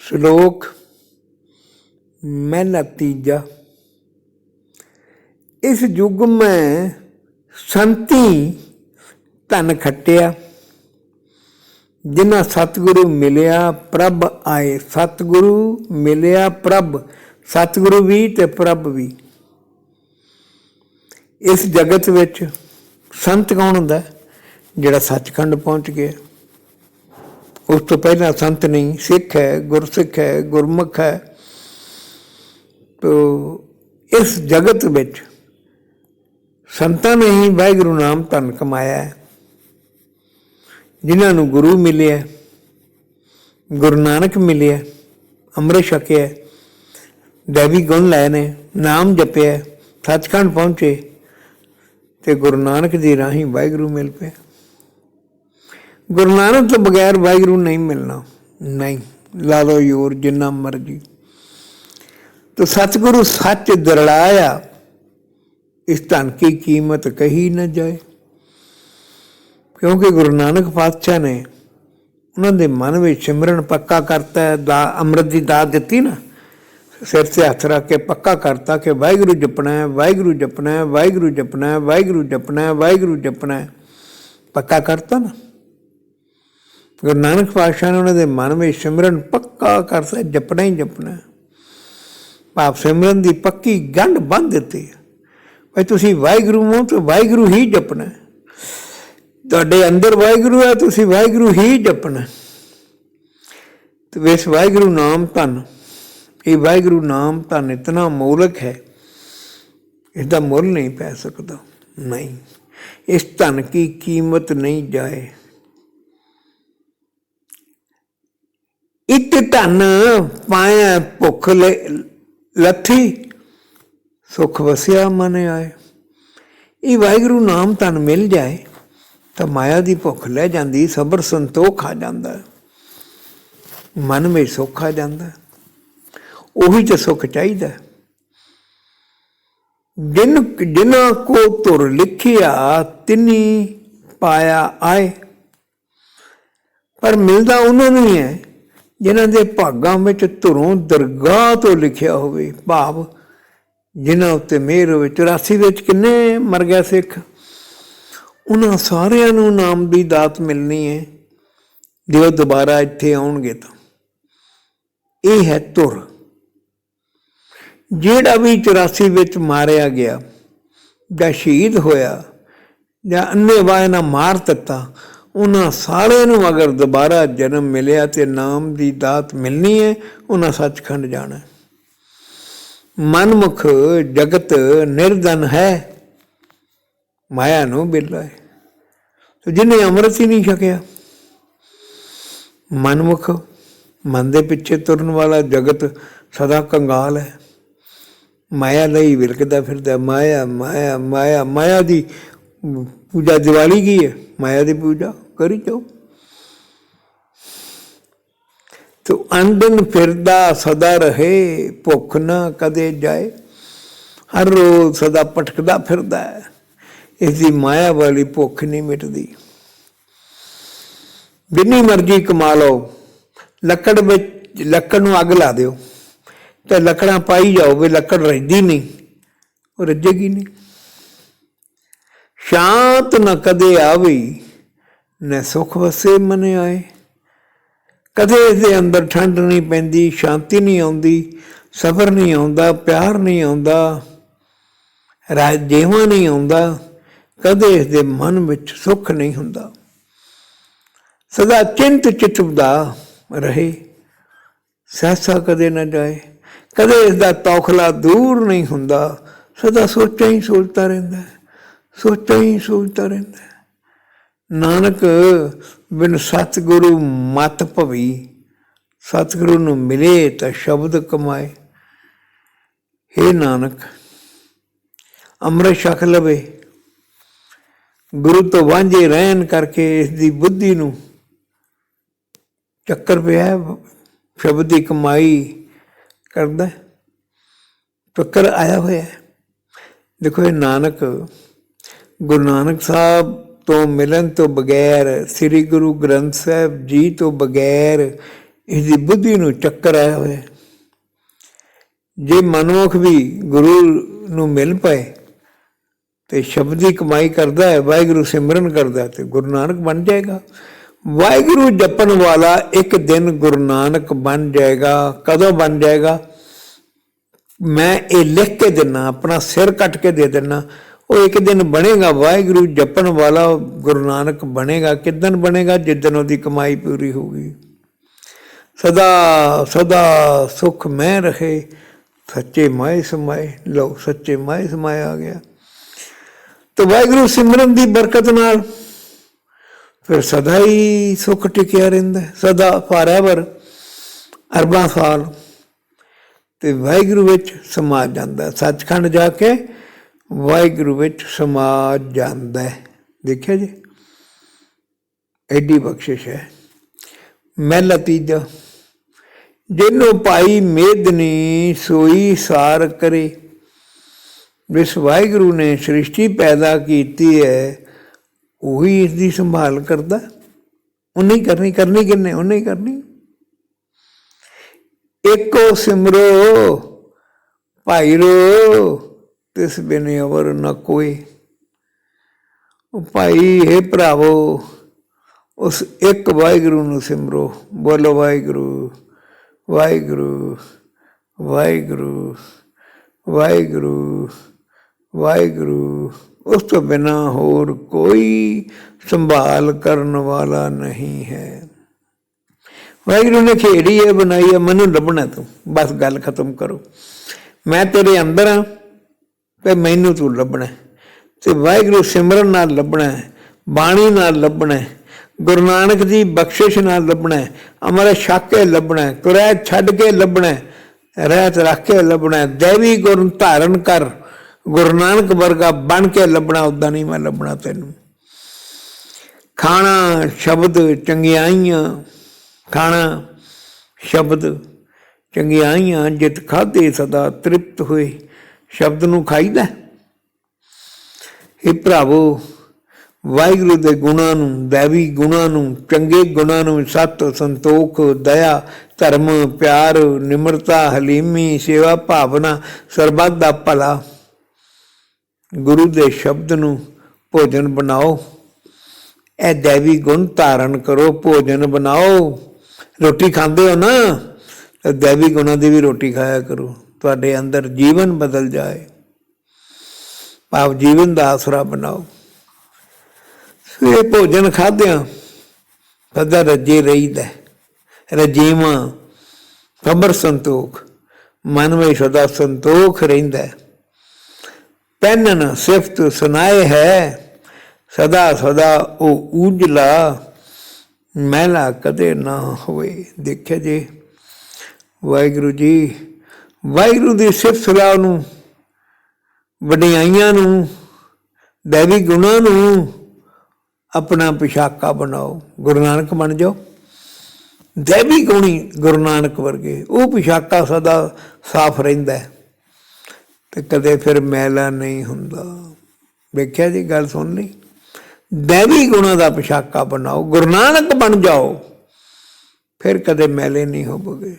ਸ਼ਲੋਕ, ਮਹਿਲਾ ਤੀਜਾ। ਇਸ ਯੁੱਗ ਮੈਂ ਸੰਤੀ ਧਨ ਖੱਟਿਆ, ਜਿਨ੍ਹਾਂ ਸਤਿਗੁਰੂ ਮਿਲਿਆ ਪ੍ਰਭ ਆਏ। ਸਤਿਗੁਰੂ ਮਿਲਿਆ ਪ੍ਰਭ, ਸਤਿਗੁਰੂ ਵੀ ਤੇ ਪ੍ਰਭ ਵੀ। ਇਸ ਜਗਤ ਵਿੱਚ ਸੰਤ ਕੌਣ ਹੁੰਦਾ? ਜਿਹੜਾ ਸੱਚਖੰਡ ਪਹੁੰਚ ਗਿਆ। ਉਸ ਤੋਂ ਪਹਿਲਾਂ ਸੰਤ ਨਹੀਂ, ਸਿੱਖ ਹੈ, ਗੁਰਸਿੱਖ ਹੈ, ਗੁਰਮੁਖ ਹੈ। ਤੋ ਇਸ ਜਗਤ ਵਿੱਚ ਸੰਤਾਂ ਨੇ ਹੀ ਵਾਹਿਗੁਰੂ ਨਾਮ ਧਨ ਕਮਾਇਆ ਹੈ। ਜਿਨ੍ਹਾਂ ਨੂੰ ਗੁਰੂ ਮਿਲਿਆ ਗੁਰੂ ਨਾਨਕ ਮਿਲਿਆ ਅੰਮ੍ਰਿਤ ਛਕਿਆ ਦੇਵੀ ਗੁਣ ਲਏ ਨੇ, ਨਾਮ ਜਪਿਆ ਸੱਚਖੰਡ ਪਹੁੰਚੇ ਤੇ ਗੁਰੂ ਨਾਨਕ ਦੀ ਰਾਹੀਂ ਵਾਹਿਗੁਰੂ ਮਿਲ ਪਿਆ ਗੁਰੂ ਨਾਨਕ ਤੋਂ ਬਗੈਰ ਵਾਹਿਗੁਰੂ ਨਹੀਂ ਮਿਲਣਾ। ਨਹੀਂ, ਲਾ ਲਓ ਯੋਰ ਜਿੰਨਾ ਮਰਜ਼ੀ। ਤੋ ਸਤਿਗੁਰੂ ਸੱਚ ਦਰੜਾਇਆ, ਇਸ ਧਨ ਕੀ ਕੀਮਤ ਕਹੀ ਨਾ ਜਾਏ। ਕਿਉਂਕਿ ਗੁਰੂ ਨਾਨਕ ਪਾਤਸ਼ਾਹ ਨੇ ਉਹਨਾਂ ਦੇ ਮਨ ਵਿੱਚ ਸਿਮਰਨ ਪੱਕਾ ਕਰਤਾ ਹੈ ਦਾ ਅੰਮ੍ਰਿਤ ਦੀ ਦਾਤ ਦਿੱਤੀ ਨਾ। ਸਿਰ ਤੇ ਹੱਥ ਰੱਖ ਕੇ ਪੱਕਾ ਕਰਤਾ ਕਿ ਵਾਹਿਗੁਰੂ ਜਪਣਾ ਹੈ, ਵਾਹਿਗੁਰੂ ਜਪਣਾ ਹੈ, ਵਾਹਿਗੁਰੂ ਜਪਣਾ ਹੈ, ਵਾਹਿਗੁਰੂ ਜਪਣਾ ਹੈ, ਵਾਹਿਗੁਰੂ ਜਪਣਾ ਹੈ। ਪੱਕਾ ਕਰਤਾ ਨਾ। ਗੁਰੂ ਨਾਨਕ ਪਾਤਸ਼ਾਹ ਨੇ ਉਹਨਾਂ ਦੇ ਮਨ ਵਿੱਚ ਸਿਮਰਨ ਪੱਕਾ ਕਰਤਾ ਜਪਣਾ ਹੀ ਜਪਣਾ ਹੈ। ਭਾਵ ਸਿਮਰਨ ਦੀ ਪੱਕੀ ਗੰਢ ਬੰਨ ਦਿੱਤੀ ਹੈ ਭਾਈ ਤੁਸੀਂ ਵਾਹਿਗੁਰੂ ਹੋ ਤਾਂ ਵਾਹਿਗੁਰੂ ਹੀ ਜਪਣਾ ਤੁਹਾਡੇ ਅੰਦਰ ਵਾਹਿਗੁਰੂ ਹੈ, ਤੁਸੀਂ ਵਾਹਿਗੁਰੂ ਹੀ ਜਪਣਾ ਹੈ। ਤੇ ਵੇਸ ਵਾਹਿਗੁਰੂ ਨਾਮ ਧਨ, ਇਹ ਵਾਹਿਗੁਰੂ ਨਾਮ ਧਨ ਇਤਨਾ ਮੌਲਕ ਹੈ ਇਸ ਮੁੱਲ ਨਹੀਂ ਪੈ ਸਕਦਾ ਨਹੀਂ, ਇਸ ਧਨ ਕੀ ਕੀਮਤ ਨਹੀਂ ਜਾਏ ਇਤ ਧਨ ਪਾਇਆ ਭੁੱਖ ਲ- ਲੱਥੀ, ਸੁਖ ਵਸਿਆ ਮਨ ਆਏ। ਇਹ ਵਾਹਿਗੁਰੂ ਨਾਮ ਧਨ ਮਿਲ ਜਾਏ, ਤਾਂ ਮਾਇਆ ਦੀ ਭੁੱਖ ਲੈ ਜਾਂਦੀ, ਸਬਰ ਸੰਤੋਖ ਆ ਜਾਂਦਾ। ਮਨ ਵਿੱਚ ਸੁੱਖ ਆ ਜਾਂਦਾ। ਉਹੀ ਤੇ ਸੁੱਖ ਚਾਹੀਦਾ। ਜਿਨ, ਜਿਨ੍ਹਾਂ ਕੋ ਤੁਰ ਲਿਖਿਆ, ਤਿਨੀ ਪਾਇਆ ਆਏ। ਪਰ ਮਿਲਦਾ ਉਹਨਾਂ ਨੂੰ ਹੀ ਹੈ। ਜਿਨ੍ਹਾਂ ਦੇ ਭਾਗਾਂ ਵਿੱਚ ਧੁਰੋਂ ਦਰਗਾਹ ਤੋਂ ਲਿਖਿਆ ਹੋਵੇ ਭਾਵ, ਜਿਨ੍ਹਾਂ ਉੱਤੇ ਮਿਹਰ ਹੋਵੇ 84 ਵਿੱਚ ਕਿੰਨੇ ਮਰ ਗਿਆ ਸਿੱਖ? ਉਹਨਾਂ ਸਾਰਿਆਂ ਨੂੰ ਨਾਮ ਦੀ ਦਾਤ ਮਿਲਣੀ ਹੈ ਉਹ ਦੁਬਾਰਾ ਇੱਥੇ ਆਉਣਗੇ ਤਾਂ। ਇਹ ਹੈ ਧੁਰ। ਜਿਹੜਾ ਵੀ 84 ਵਿੱਚ ਮਾਰਿਆ ਗਿਆ ਜਾਂ ਸ਼ਹੀਦ ਹੋਇਆ ਜਾਂ ਅੰਨੇਵਾਹ ਨਾਲ ਮਾਰ ਦਿੱਤਾ ਉਹਨਾਂ ਸਾਰਿਆਂ ਨੂੰ ਅਗਰ ਦੁਬਾਰਾ ਜਨਮ ਮਿਲਿਆ ਤੇ ਨਾਮ ਦੀ ਦਾਤ ਮਿਲਣੀ ਹੈ, ਉਹਨਾਂ ਸੱਚਖੰਡ ਜਾਣਾ ਹੈ। ਮਨਮੁਖ ਜਗਤ ਨਿਰਧਨ ਹੈ, ਮਾਇਆ ਨੂੰ ਬਿਰਲਾ ਹੈ ਤੇ ਜਿਹਨੇ ਅੰਮ੍ਰਿਤ ਹੀ ਨਹੀਂ ਛਕਿਆ, ਮਨਮੁਖ ਮਨ ਦੇ ਪਿੱਛੇ ਤੁਰਨ ਵਾਲਾ ਜਗਤ ਸਦਾ ਕੰਗਾਲ ਹੈ ਮਾਇਆ ਲਈ ਵਿਲਕਦਾ ਫਿਰਦਾ, ਮਾਇਆ ਮਾਇਆ ਮਾਇਆ ਮਾਇਆ ਦੀ ਪੂਜਾ ਦੀਵਾਲੀ ਕੀ ਹੈ? ਮਾਇਆ ਦੀ ਪੂਜਾ ਕਰੀ ਜਾਓ। ਤੋ ਅੰਦਨ ਫਿਰਦਾ ਸਦਾ ਰਹੇ, ਭੁੱਖ ਨਾ ਕਦੇ ਜਾਏ। ਹਰ ਰੋਜ਼ ਸਦਾ ਭਟਕਦਾ ਫਿਰਦਾ ਹੈ। ਇਸ ਦੀ ਮਾਇਆ ਵਾਲੀ ਭੁੱਖ ਨਹੀਂ ਮਿਟਦੀ। ਜਿੰਨੀ ਮਰਜ਼ੀ ਕਮਾ ਲਓ। ਲੱਕੜ ਵਿੱਚ, ਲੱਕੜ ਨੂੰ ਅੱਗ ਲਾ ਦਿਓ। ਤੇ ਲੱਕੜਾਂ ਪਾਈ ਜਾਓਗੇ ਲੱਕੜ ਰਹਿੰਦੀ ਨਹੀਂ, ਉਹ ਰੱਜੇਗੀ ਨਹੀਂ। ਸ਼ਾਂਤ ਨ ਕਦੇ ਆਵੇ, ਨ ਸੁਖ ਵਸੇ ਮਨ ਆਏ। ਕਦੇ ਇਸ ਦੇ ਅੰਦਰ ਠੰਡ ਨਹੀਂ ਪੈਂਦੀ, ਸ਼ਾਂਤੀ ਨਹੀਂ ਆਉਂਦੀ, ਸਬਰ ਨਹੀਂ ਆਉਂਦਾ, ਪਿਆਰ ਨਹੀਂ ਆਉਂਦਾ ਰਾਜ ਜੀਵਾ ਨਹੀਂ ਆਉਂਦਾ, ਕਦੇ ਇਸ ਦੇ ਮਨ ਵਿੱਚ ਸੁੱਖ ਨਹੀਂ ਹੁੰਦਾ। ਸਦਾ ਚਿੰਤ ਚਿਤਵਦਾ ਰਹੇ, ਸਹਸਾ ਕਦੇ ਨਾ ਜਾਏ। ਕਦੇ ਇਸ ਦਾ ਤੌਖਲਾ ਦੂਰ ਨਹੀਂ ਹੁੰਦਾ, ਸਦਾ ਸੋਚਾਂ ਹੀ ਸੋਚਦਾ ਰਹਿੰਦਾ। ਹੈ ਸੋਚਾਂ ਹੀ ਸੋਚਦਾ ਰਹਿੰਦਾ। ਨਾਨਕ, ਬਿਨ ਸਤਿਗੁਰੂ ਮਤ ਭਵੀ, ਸਤਿਗੁਰੂ ਨੂੰ ਮਿਲੇ ਤਾਂ ਸ਼ਬਦ ਕਮਾਏ। हे ਨਾਨਕ, ਅੰਮ੍ਰਿਤ ਛਕ ਲਵੇ। ਗੁਰੂ ਤੋਂ ਵਾਂਝੇ ਰਹਿਣ ਕਰਕੇ ਇਸ ਦੀ ਬੁੱਧੀ ਨੂੰ ਚੱਕਰ ਪਿਆ ਸ਼ਬਦ ਦੀ ਕਮਾਈ ਕਰਦਾ ਚੱਕਰ ਆਇਆ ਹੋਇਆ ਦੇਖੋ ਇਹ ਨਾਨਕ ਗੁਰੂ ਨਾਨਕ ਸਾਹਿਬ ਤੋਂ ਮਿਲਣ ਤੋਂ ਬਗੈਰ, ਸ੍ਰੀ ਗੁਰੂ ਗ੍ਰੰਥ ਸਾਹਿਬ ਜੀ ਤੋਂ ਬਗੈਰ ਇਹਦੀ ਬੁੱਧੀ ਨੂੰ ਚੱਕਰ ਆਇਆ ਹੋਇਆ। ਜੇ ਮਨਮੁਖ ਵੀ ਗੁਰੂ ਨੂੰ ਮਿਲ ਪਏ ਤੇ ਸ਼ਬਦੀ ਕਮਾਈ ਕਰਦਾ ਹੈ, ਵਾਹਿਗੁਰੂ ਸਿਮਰਨ ਕਰਦਾ ਤੇ ਗੁਰੂ ਨਾਨਕ ਬਣ ਜਾਏਗਾ। ਵਾਹਿਗੁਰੂ ਜਪਣ ਵਾਲਾ ਇੱਕ ਦਿਨ ਗੁਰੂ ਨਾਨਕ ਬਣ ਜਾਏਗਾ। ਕਦੋਂ ਬਣ ਜਾਏਗਾ? ਮੈਂ ਇਹ ਲਿਖ ਕੇ ਦਿਨਾ, ਆਪਣਾ ਸਿਰ ਕੱਟ ਕੇ ਦੇ ਦਿਨਾ ਉਹ ਇੱਕ ਦਿਨ ਬਣੇਗਾ ਵਾਹਿਗੁਰੂ ਜਪਣ ਵਾਲਾ ਗੁਰੂ ਨਾਨਕ ਬਣੇਗਾ। ਕਿਦਨ ਬਣੇਗਾ? ਜਿੱਦਨ ਉਹਦੀ ਕਮਾਈ ਪੂਰੀ ਹੋਊਗੀ। ਸਦਾ ਸਦਾ ਸੁਖ ਮੈਂ ਰਹੇ ਸੱਚੇ ਮਾਏ ਸਮਾਏ। ਲੋ ਸੱਚੇ ਮਾਏ ਸਮਾਏ ਆ ਗਿਆ। ਤੇ ਵਾਹਿਗੁਰੂ ਸਿਮਰਨ ਦੀ ਬਰਕਤ ਨਾਲ ਫਿਰ ਸਦਾ ਹੀ ਸੁਖ ਟਿਕਿਆ ਰਹਿੰਦਾ ਹੈ, ਸਦਾ ਫਾਰਐਵਰ ਅਰਬਾਂ ਸਾਲ ਤੇ ਵਾਹਿਗੁਰੂ ਵਿੱਚ ਸਮਾ ਜਾਂਦਾ ਸੱਚਖੰਡ ਜਾ ਕੇ ਵਾਹਿਗੁਰੂ ਵਿੱਚ ਸਮਾ ਜਾਂਦਾ ਹੈ। ਦੇਖਿਆ ਜੀ? ਐਡੀ ਬਖਸ਼ਿਸ਼ ਹੈ। ਮਹਿਲਾ ਤੀਜਾ ਜਿਹਨੂੰ ਭਾਈ ਮੇਦਨੀ ਸੋਈ ਸਾਰ ਕਰੇ, ਜਿਸ ਵਾਹਿਗੁਰੂ ਨੇ ਸ੍ਰਿਸ਼ਟੀ ਪੈਦਾ ਕੀਤੀ ਹੈ, ਉਹੀ ਇਸ ਦੀ ਸੰਭਾਲ ਕਰਦਾ। ਉਹਨੇ ਕਰਨੀ ਕਰਨੀ ਕਿੰਨੇ ਉਹਨੇ ਕਰਨੀ। ਇੱਕੋ ਸਿਮਰੋ, ਭਾਈ ਰੋ। ਤਿਸ ਬਿਨ ਅਵਰ ਨ ਕੋਈ। ਭਾਈ, ਹੈ ਭਰਾਵੋ, ਉਸ ਇੱਕ ਵਾਹਿਗੁਰੂ ਨੂੰ ਸਿਮਰੋ। ਬੋਲੋ, ਵਾਹਿਗੁਰੂ ਵਾਹਿਗੁਰੂ ਵਾਹਿਗੁਰੂ ਵਾਹਿਗੁਰੂ ਵਾਹਿਗੁਰੂ। ਉਸ ਤੋਂ ਬਿਨਾ ਹੋਰ ਕੋਈ ਸੰਭਾਲ ਕਰਨ ਵਾਲਾ ਨਹੀਂ ਹੈ। ਵਾਹਿਗੁਰੂ ਨੇ ਖੇੜੀ ਹੈ ਬਣਾਈ ਹੈ, ਮੈਨੂੰ ਲੱਭਣਾ ਤੂੰ। ਬਸ ਗੱਲ ਖਤਮ ਕਰੋ। ਮੈਂ ਤੇਰੇ ਅੰਦਰ ਹਾਂ। ਤੇ ਮੈਨੂੰ ਤੂੰ ਲੱਭਣਾ ਤੇ ਵਾਹਿਗੁਰੂ ਸਿਮਰਨ ਨਾਲ ਲੱਭਣਾ ਬਾਣੀ ਨਾਲ ਲੱਭਣਾ ਗੁਰੂ ਨਾਨਕ ਦੀ ਬਖਸ਼ਿਸ਼ ਨਾਲ ਲੱਭਣਾ ਅਮਰ ਛੱਕ ਲੱਭਣਾ ਕੁਰੈ ਛੱਡ ਕੇ ਲੱਭਣਾ ਰਹਿਤ ਰੱਖ ਕੇ ਲੱਭਣਾ ਦੇਵੀ ਗੁਣ ਧਾਰਨ ਕਰ, ਗੁਰੂ ਨਾਨਕ ਵਰਗਾ ਬਣ ਕੇ ਲੱਭਣਾ ਉਦਾਂ ਨਹੀਂ ਮੈਂ ਲੱਭਣਾ ਤੈਨੂੰ। ਖਾਣਾ, ਸ਼ਬਦ ਚੰਗਿਆਈਆਂ ਖਾਣਾ, ਸ਼ਬਦ ਚੰਗਿਆਈਆਂ ਜਿਤ ਖਾਦੇ ਸਦਾ ਤ੍ਰਿਪਤ ਹੋਏ। ਸ਼ਬਦ ਨੂੰ ਖਾਈਦਾ ਇਹ ਭਰਾਵੋ, ਵਾਹਿਗੁਰੂ ਦੇ ਗੁਣਾਂ ਨੂੰ, ਦੇਵੀ ਗੁਣਾਂ ਨੂੰ, ਚੰਗੇ ਗੁਣਾਂ ਨੂੰ ਸਤ ਸੰਤੋਖ, ਦਇਆ, ਧਰਮ, ਪਿਆਰ, ਨਿਮਰਤਾ, ਹਲੀਮੀ, ਸੇਵਾ ਭਾਵਨਾ, ਸਰਬੱਤ ਦਾ ਭਲਾ। ਗੁਰੂ ਦੇ ਸ਼ਬਦ ਨੂੰ ਭੋਜਨ ਬਣਾਓ। ਇਹ ਦੇਵੀ ਗੁਣ ਧਾਰਨ ਕਰੋ, ਭੋਜਨ ਬਣਾਓ। ਰੋਟੀ ਖਾਂਦੇ ਹੋ ਨਾ, ਤਾਂ ਦੇਵੀ ਗੁਣਾਂ ਦੀ ਵੀ ਰੋਟੀ ਖਾਇਆ ਕਰੋ। ਤੁਹਾਡੇ ਅੰਦਰ ਜੀਵਨ ਬਦਲ ਜਾਏ। ਭਾਵ ਜੀਵਨ ਦਾ ਆਸਰਾ ਬਣਾਓ। ਸੋ ਭੋਜਨ ਖਾਦਿਆਂ ਸਦਾ ਰੱਜੇ ਰਹੀਦਾ ਹੈ। ਰਜੀਵਾਂ ਖਬਰ ਸੰਤੋਖ, ਮਨ ਵਿੱਚ ਸਦਾ ਸੰਤੋਖ ਰਹਿੰਦਾ ਹੈ। ਪੈਨਨ ਸਿਫਤ ਸੁਨਾਏ ਹੈ, ਸਦਾ ਸਦਾ ਉਹ ਉਜਲਾ ਮਹਿਲਾ ਕਦੇ ਨਾ ਹੋਵੇ। ਦੇਖਿਆ ਜੇ ਵਾਹਿਗੁਰੂ ਜੀ ਵਾਹਿਗੁਰੂ ਦੀ ਸਿਫਤ ਸਲਾਹ ਨੂੰ, ਵਡਿਆਈਆਂ ਨੂੰ, ਦੇਵੀ ਗੁਣਾਂ ਨੂੰ ਆਪਣਾ ਪਿਸ਼ਾਕਾ ਬਣਾਓ। ਗੁਰੂ ਨਾਨਕ ਬਣ ਜਾਓ। ਦੇਵੀ ਗੁਣੀ ਗੁਰੂ ਨਾਨਕ ਵਰਗੇ, ਉਹ ਪਿਸ਼ਾਕਾ ਸਦਾ ਸਾਫ਼ ਰਹਿੰਦਾ ਹੈ। ਤੇ ਕਦੇ ਫਿਰ ਮੈਲਾ ਨਹੀਂ ਹੁੰਦਾ। ਵੇਖਿਆ ਜੀ ਗੱਲ ਸੁਣ ਲਈ। ਦੇਵੀ ਗੁਣਾਂ ਦਾ ਪਿਸ਼ਾਕਾ ਬਣਾਓ। ਗੁਰੂ ਨਾਨਕ ਬਣ ਜਾਓ। ਫਿਰ ਕਦੇ ਮੈਲੇ ਨਹੀਂ ਹੋਵੋਗੇ।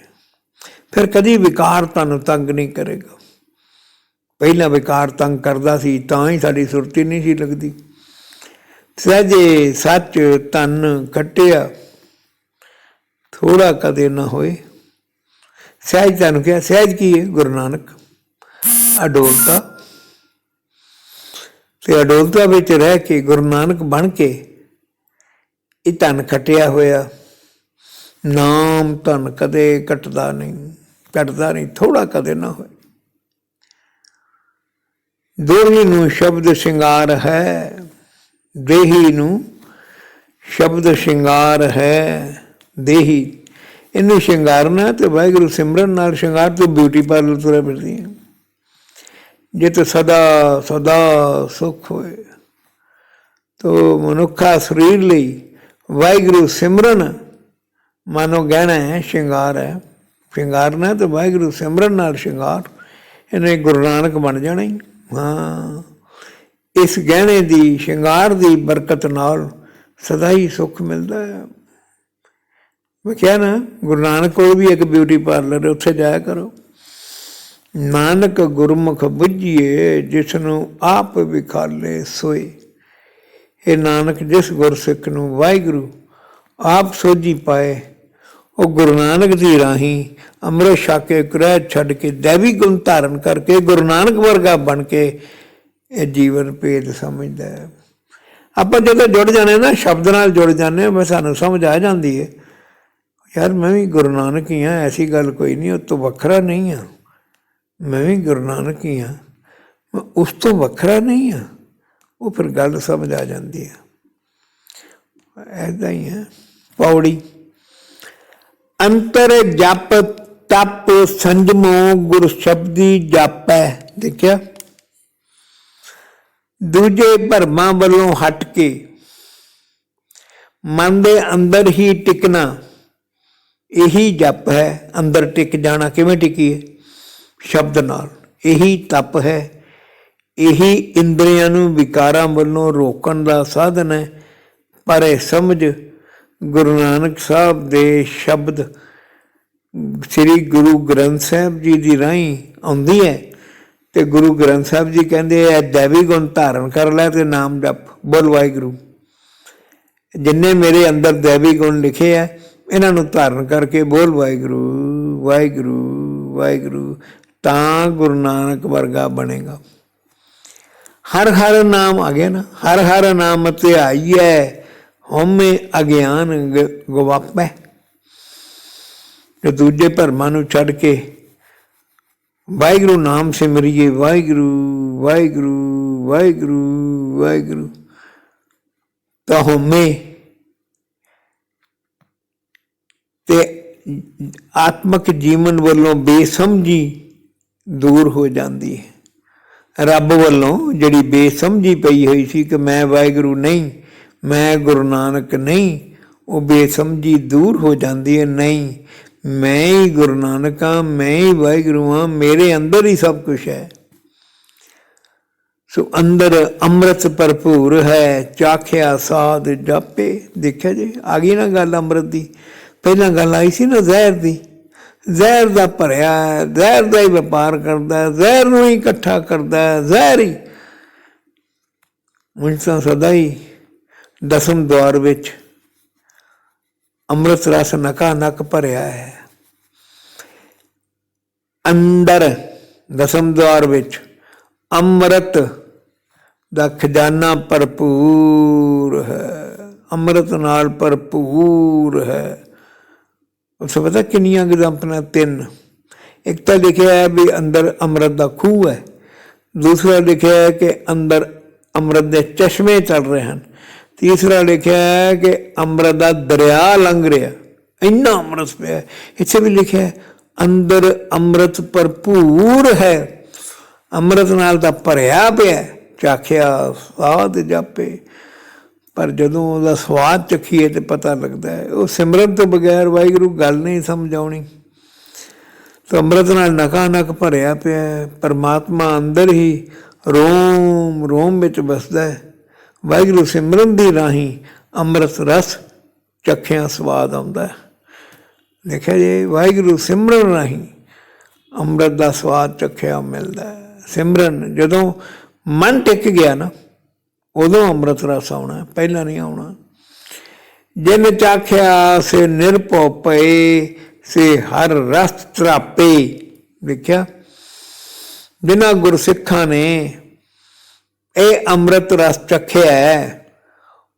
ਫਿਰ ਕਦੀ ਵਿਕਾਰ ਤੁਹਾਨੂੰ ਤੰਗ ਨਹੀਂ ਕਰੇਗਾ। ਪਹਿਲਾਂ ਵਿਕਾਰ ਤੰਗ ਕਰਦਾ ਸੀ, ਤਾਂ ਹੀ ਸਾਡੀ ਸੁਰਤੀ ਨਹੀਂ ਸੀ ਲੱਗਦੀ। ਸਹਜੇ ਸੱਚ ਤਨ ਖੱਟਿਆ ਥੋੜਾ ਕਦੇ ਨਾ ਹੋਏ। ਸਹਿਜ ਤੁਹਾਨੂੰ ਕਿਹਾ, ਸਹਿਜ ਕੀ ਹੈ? ਗੁਰੂ ਨਾਨਕ। ਅਡੋਲਤਾ। ਤੇ ਅਡੋਲਤਾ ਵਿੱਚ ਰਹਿ ਕੇ ਗੁਰੂ ਨਾਨਕ ਬਣ ਕੇ ਇਹ ਧਨ ਖਟਿਆ ਹੋਇਆ। ਨਾਮ ਧਨ ਕਦੇ ਕਟਦਾ ਨਹੀਂ। ਕਟਦਾ ਨਹੀਂ ਥੋੜਾ ਕਦੇ ਨਾ ਹੋਏ। ਦੋਹੀ ਨੂੰ ਸ਼ਬਦ ਸ਼ਿੰਗਾਰ ਹੈ, ਦੇਹੀ ਨੂੰ ਸ਼ਬਦ ਸ਼ਿੰਗਾਰ ਹੈ, ਦੇਹੀ। ਇਹਨੂੰ ਸ਼ਿੰਗਾਰਨਾ ਤੇ ਵਾਹਿਗੁਰੂ ਸਿਮਰਨ ਨਾਲ ਸ਼ਿੰਗਾਰ ਤੋਂ ਬਿਊਟੀ ਪਾਰਲਰ ਤੁਰੇ ਫਿਰਦੀ ਹੈ। ਜੇ ਜਿਤ ਸਦਾ ਸਦਾ ਸੁਖ ਹੋਏ। ਤੋ ਮਨੁੱਖਾ ਸਰੀਰ ਲਈ ਵਾਹਿਗੁਰੂ ਸਿਮਰਨ ਮਾਨੋ ਗਹਿਣਾ ਹੈ, ਸ਼ਿੰਗਾਰ ਹੈ। ਸ਼ਿੰਗਾਰਨਾ ਤੇ ਵਾਹਿਗੁਰੂ ਸਿਮਰਨ ਨਾਲ ਸ਼ਿੰਗਾਰ, ਇਹਨੇ ਗੁਰੂ ਨਾਨਕ ਬਣ ਜਾਣਾ ਹੀ। ਹਾਂ। ਇਸ ਗਹਿਣੇ ਦੀ, ਸ਼ਿੰਗਾਰ ਦੀ ਬਰਕਤ ਨਾਲ ਸਦਾ ਹੀ ਸੁੱਖ ਮਿਲਦਾ ਹੈ। ਮੈਂ ਕਿਹਾ ਨਾ, ਗੁਰੂ ਨਾਨਕ ਕੋਲ ਵੀ ਇੱਕ ਬਿਊਟੀ ਪਾਰਲਰ ਹੈ, ਉੱਥੇ ਜਾਇਆ ਕਰੋ। ਨਾਨਕ ਗੁਰਮੁਖ ਬੁੱਝੀਏ ਜਿਸ ਨੂੰ ਆਪ ਵਿਖਾਲੇ ਸੋਏ। ਇਹ ਨਾਨਕ ਜਿਸ ਗੁਰਸਿੱਖ ਨੂੰ ਵਾਹਿਗੁਰੂ ਆਪ ਸੋਝੀ ਪਾਏ ਉਹ ਗੁਰੂ ਨਾਨਕ ਦੀ ਰਾਹੀਂ ਅੰਮ੍ਰਿਤ ਛਕ ਕੇ ਗ੍ਰਹਿ ਛੱਡ ਕੇ ਦੇਵੀ ਗੁਣ ਧਾਰਨ ਕਰਕੇ ਗੁਰੂ ਨਾਨਕ ਵਰਗਾ ਬਣ ਕੇ ਇਹ ਜੀਵਨ ਭੇਦ ਸਮਝਦਾ ਹੈ। ਆਪਾਂ ਜਦੋਂ ਜੁੜ ਜਾਣੇ ਨਾ, ਸ਼ਬਦ ਨਾਲ ਜੁੜ ਜਾਂਦੇ ਹਾਂ ਸਾਨੂੰ ਸਮਝ ਆ ਜਾਂਦੀ ਹੈ। ਯਾਰ ਮੈਂ ਵੀ ਗੁਰੂ ਨਾਨਕ ਹੀ ਹਾਂ, ਐਸੀ ਗੱਲ ਕੋਈ ਨਹੀਂ, ਉਹ ਤੋਂ ਵੱਖਰਾ ਨਹੀਂ ਹਾਂ। ਮੈਂ ਵੀ ਗੁਰੂ ਨਾਨਕ ਹੀ ਹਾਂ ਉਸ ਤੋਂ ਵੱਖਰਾ ਨਹੀਂ ਹਾਂ। ਉਹ ਫਿਰ ਗੱਲ ਸਮਝ ਆ ਜਾਂਦੀ ਹੈ। ਐਦਾਂ ਹੀ ਹੈ। ਪੌੜੀ ਅੰਤਰ ਜਪ ਤਪ ਸੰਜਮੋ ਗੁਰ ਸ਼ਬਦੀ ਜਾਪੈ। ਦੇਖਿਆ? ਦੂਜੇ ਭਰਮਾਂ ਵੱਲੋਂ ਹਟ ਕੇ ਮਨ ਦੇ ਅੰਦਰ ਹੀ ਟਿਕਣਾ, ਇਹੀ ਜਪ ਹੈ। ਅੰਦਰ ਟਿਕ ਜਾਣਾ ਕਿਵੇਂ ਟਿਕੀਏ ਸ਼ਬਦ ਨਾਲ। ਇਹੀ ਤਪ ਹੈ। ਇਹੀ ਇੰਦਰੀਆਂ ਨੂੰ ਵਿਕਾਰਾਂ ਵੱਲੋਂ ਰੋਕਣ ਦਾ ਸਾਧਨ ਹੈ। ਪਰ ਇਹ ਸਮਝ ਗੁਰੂ ਨਾਨਕ ਸਾਹਿਬ ਦੇ ਸ਼ਬਦ ਸ੍ਰੀ ਗੁਰੂ ਗ੍ਰੰਥ ਸਾਹਿਬ ਜੀ ਦੀ ਰਾਹੀਂ ਆਉਂਦੀ ਹੈ ਤੇ ਗੁਰੂ ਗ੍ਰੰਥ ਸਾਹਿਬ ਜੀ ਕਹਿੰਦੇ ਐ ਦੇਵੀ ਗੁਣ ਧਾਰਨ ਕਰ ਲੈ ਤੇ ਨਾਮ ਜਪ। ਬੋਲ ਵਾਹਿਗੁਰੂ। ਜਿੰਨੇ ਮੇਰੇ ਅੰਦਰ ਦੇਵੀ ਗੁਣ ਲਿਖੇ ਆ, ਇਹਨਾਂ ਨੂੰ ਧਾਰਨ ਕਰਕੇ ਬੋਲ ਵਾਹਿਗੁਰੂ ਵਾਹਿਗੁਰੂ ਵਾਹਿਗੁਰੂ। ਤਾਂ ਗੁਰੂ ਨਾਨਕ ਵਰਗਾ ਬਣੇਗਾ। ਹਰ ਹਰ ਨਾਮ ਆ ਗਿਆ ਨਾ, ਹਰ ਹਰ ਨਾਮ ਤੇ ਆਈਐ ਹਉਮੈ ਅਗਿਆਨ ਗ- ਗਵਾਪੈ। ਤੇ ਦੂਜੇ ਭਰਮਾਂ ਨੂੰ ਛੱਡ ਕੇ ਵਾਹਿਗੁਰੂ ਨਾਮ ਸਿਮਰਿਏ, ਵਾਹਿਗੁਰੂ ਵਾਹਿਗੁਰੂ ਵਾਹਿਗੁਰੂ ਵਾਹਿਗੁਰੂ। ਤਾਂ ਹਉਮੈ ਤੇ ਆਤਮਿਕ ਜੀਵਨ ਵੱਲੋਂ ਬੇਸਮਝੀ ਦੂਰ ਹੋ ਜਾਂਦੀ ਹੈ। ਰੱਬ ਵੱਲੋਂ ਜਿਹੜੀ ਬੇਸਮਝੀ ਪਈ ਹੋਈ ਸੀ ਕਿ ਮੈਂ ਵਾਹਿਗੁਰੂ ਨਹੀਂ ਮੈਂ ਗੁਰੂ ਨਾਨਕ ਨਹੀਂ ਉਹ ਬੇਸਮਝੀ ਦੂਰ ਹੋ ਜਾਂਦੀ ਹੈ ਨਹੀਂ। ਮੈਂ ਹੀ ਗੁਰੂ ਨਾਨਕ ਹਾਂ ਮੈਂ ਹੀ ਵਾਹਿਗੁਰੂ ਹਾਂ ਮੇਰੇ ਅੰਦਰ ਹੀ ਸਭ ਕੁਝ ਹੈ। ਸੋ ਅੰਦਰ ਅੰਮ੍ਰਿਤ ਭਰਪੂਰ ਹੈ ਚਾਖਿਆ ਸਾਧ ਜਾਪੇ। ਦੇਖਿਆ ਜੇ ਆ ਗਈ ਨਾ ਗੱਲ ਅੰਮ੍ਰਿਤ ਦੀ। ਪਹਿਲਾਂ ਗੱਲ ਆਈ ਸੀ ਨਾ ਜ਼ਹਿਰ ਦੀ। ਜ਼ਹਿਰ ਦਾ ਭਰਿਆ ਹੈ, ਜ਼ਹਿਰ ਦਾ ਹੀ ਵਪਾਰ ਕਰਦਾ ਜ਼ਹਿਰ ਨੂੰ ਹੀ ਇਕੱਠਾ ਕਰਦਾ ਜ਼ਹਿਰ ਹੀ। ਮੁੰਸਾ ਸਦਾ ਹੀ ਦਸਮ ਦਵਾਰ ਵਿੱਚ ਅੰਮ੍ਰਿਤ ਰਸ ਨਕਾ ਨਕ ਭਰਿਆ ਹੈ। ਅੰਦਰ ਦਸਮ ਦਵਾਰ ਵਿੱਚ ਅੰਮ੍ਰਿਤ ਦਾ ਖਜ਼ਾਨਾ ਭਰਪੂਰ ਹੈ। ਅੰਮ੍ਰਿਤ ਨਾਲ ਭਰਪੂਰ ਹੈ। ਉਸ ਪਤਾ ਕਿੰਨੀਆਂ ਗਜ਼ੰਪਨਾ ਤਿੰਨ। ਇੱਕ ਤਾਂ ਲਿਖਿਆ ਹੈ ਵੀ ਅੰਦਰ ਅੰਮ੍ਰਿਤ ਦਾ ਖੂਹ ਹੈ। ਦੂਸਰਾ ਲਿਖਿਆ ਹੈ ਕਿ ਅੰਦਰ ਅੰਮ੍ਰਿਤ ਦੇ ਚਸ਼ਮੇ ਚੱਲ ਰਹੇ ਹਨ। ਤੀਸਰਾ ਲਿਖਿਆ ਹੈ ਕਿ ਅੰਮ੍ਰਿਤ ਦਾ ਦਰਿਆ ਲੰਘ ਰਿਹਾ। ਇੰਨਾ ਅੰਮ੍ਰਿਤ ਪਿਆ ਇੱਥੇ ਵੀ ਲਿਖਿਆ ਹੈ, ਅੰਦਰ ਅੰਮ੍ਰਿਤ ਭਰਪੂਰ ਹੈ। ਅੰਮ੍ਰਿਤ ਨਾਲ ਤਾਂ ਭਰਿਆ ਪਿਆ ਚਾਖਿਆ ਸਾਧ ਜਾਪੇ। ਪਰ ਜਦੋਂ ਉਹਦਾ ਸਵਾਦ ਚਖੀਏ ਤੇ ਪਤਾ ਲੱਗਦਾ ਹੈ। ਉਹ ਸਿਮਰਨ ਤੋਂ ਬਗੈਰ ਵਾਹਿਗੁਰੂ ਗੱਲ ਨਹੀਂ ਸਮਝ ਆਉਣੀ ਤਾਂ ਅੰਮ੍ਰਿਤ ਨਾਲ ਨਕਾ ਨਕ ਭਰਿਆ ਪਿਆ ਹੈ। ਪਰਮਾਤਮਾ ਅੰਦਰ ਹੀ ਰੋਮ ਰੋਮ ਵਿੱਚ ਵਸਦਾ ਹੈ। ਵਾਹਿਗੁਰੂ ਸਿਮਰਨ ਦੀ ਰਾਹੀਂ ਅੰਮ੍ਰਿਤ ਰਸ ਚਖਿਆ ਸਵਾਦ ਆਉਂਦਾ ਹੈ। ਦੇਖਿਆ ਜੇ ਵਾਹਿਗੁਰੂ ਸਿਮਰਨ ਰਾਹੀਂ ਅੰਮ੍ਰਿਤ ਦਾ ਸਵਾਦ ਚੱਖਿਆ ਮਿਲਦਾ ਹੈ। ਸਿਮਰਨ ਜਦੋਂ ਮਨ ਟਿਕ ਗਿਆ ਨਾ, ਉਦੋਂ ਅੰਮ੍ਰਿਤ ਰਸ ਆਉਣਾ ਪਹਿਲਾਂ ਨਹੀਂ ਆਉਣਾ। ਜਿਨ ਚਾਖਿਆ ਸੇ ਨਿਰਭਉ ਪਏ ਸੇ ਹਰ ਰਸ ਤਰਾਪੇ। ਦੇਖਿਆ? ਜਿਨ੍ਹਾਂ ਗੁਰਸਿੱਖਾਂ ਨੇ ਇਹ ਅੰਮ੍ਰਿਤ ਰਸ ਚਖਿਆ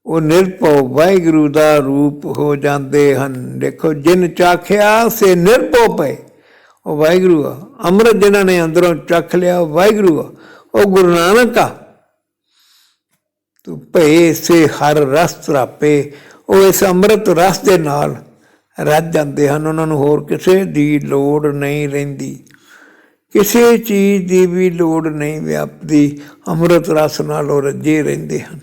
ਉਹ ਨਿਰਭਉ ਵਾਹਿਗੁਰੂ ਦਾ ਰੂਪ ਹੋ ਜਾਂਦੇ ਹਨ। ਦੇਖੋ, ਜਿਨ ਚਾਖਿਆ, ਸੇ ਨਿਰਭਉ ਪਏ। ਉਹ ਵਾਹਿਗੁਰੂ ਆ। ਅੰਮ੍ਰਿਤ ਜਿਨ੍ਹਾਂ ਨੇ ਅੰਦਰੋਂ ਚੱਖ ਲਿਆ, ਉਹ ਵਾਹਿਗੁਰੂ ਆ। ਉਹ ਗੁਰੂ ਨਾਨਕ ਆ। ਤੂੰ ਭਏ ਸੇ ਹਰ ਰਸ ਤਰਾਪੇ ਉਹ ਇਸ ਅੰਮ੍ਰਿਤ ਰਸ ਦੇ ਨਾਲ ਰੱਜ ਜਾਂਦੇ ਹਨ। ਉਹਨਾਂ ਨੂੰ ਹੋਰ ਕਿਸੇ ਦੀ ਲੋੜ ਨਹੀਂ ਰਹਿੰਦੀ। ਕਿਸੇ ਚੀਜ਼ ਦੀ ਵੀ ਲੋੜ ਨਹੀਂ ਵਿਆਪਦੀ ਅੰਮ੍ਰਿਤ ਰਸ ਨਾਲ ਉਹ ਰੱਜੇ ਰਹਿੰਦੇ ਹਨ।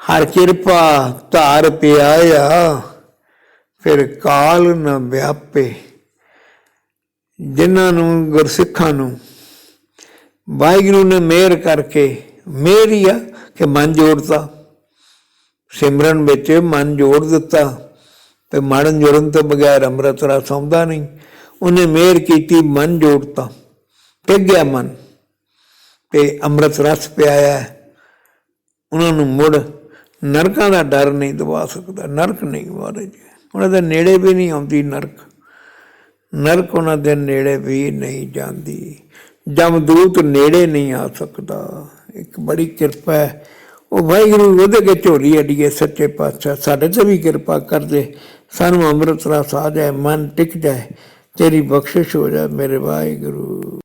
ਹਰ ਕਿਰਪਾ ਧਾਰ ਪਿਆਇਆ, ਫਿਰ ਕਾਲ ਨ ਵਿਆਪੇ। ਜਿਨ੍ਹਾਂ ਨੂੰ, ਗੁਰਸਿੱਖਾਂ ਨੂੰ ਵਾਹਿਗੁਰੂ ਨੇ ਮਿਹਰ ਕਰਕੇ, ਮਿਹਰ ਹੀ ਆ ਕਿ ਮਨ ਜੋੜਤਾ। ਸਿਮਰਨ ਵਿੱਚ ਮਨ ਜੋੜ ਦਿੱਤਾ, ਤੇ ਮਾਰਨ ਜੁਰਨ ਤੋਂ ਬਗੈਰ ਅੰਮ੍ਰਿਤ ਰਸ ਆਉਂਦਾ ਨਹੀਂ। ਉਹਨੇ ਮਿਹਰ ਕੀਤੀ, ਮਨ ਜੋੜਤਾ ਟਿਕ ਗਿਆ ਮਨ। ਤੇ ਅੰਮ੍ਰਿਤ ਰਸ ਪਿਆਇਆ। ਉਹਨਾਂ ਨੂੰ ਮੁੜ ਨਰਕਾਂ ਦਾ ਡਰ ਨਹੀਂ ਦਵਾ ਸਕਦਾ, ਨਰਕ ਨਹੀਂ ਮਹਾਰਾਜ। ਉਹਨਾਂ ਦੇ ਨੇੜੇ ਵੀ ਨਹੀਂ ਆਉਂਦੀ ਨਰਕ। ਨਰਕ ਉਹਨਾਂ ਦੇ ਨੇੜੇ ਵੀ ਨਹੀਂ ਜਾਂਦੀ। ਜਮਦੂਤ ਨੇੜੇ ਨਹੀਂ ਆ ਸਕਦਾ। ਇੱਕ ਬੜੀ ਕਿਰਪਾ ਹੈ। ਉਹ ਵਾਹਿਗੁਰੂ ਉਹਦੇ ਕੇ ਝੋਲੀ ਅੜੀਏ ਸੱਚੇ ਪਾਤਸ਼ਾਹ। ਸਾਡੇ ਤੇ ਵੀ ਕਿਰਪਾ ਕਰਦੇ। ਸਾਨੂੰ ਅੰਮ੍ਰਿਤ ਰਸ ਆ ਜਾਏ, ਮਨ ਟਿਕ ਜਾਏ। ਤੇਰੀ ਬਖਸ਼ਿਸ਼ ਹੋ ਜਾ ਮੇਰੇ ਵਾਹਿਗੁਰੂ।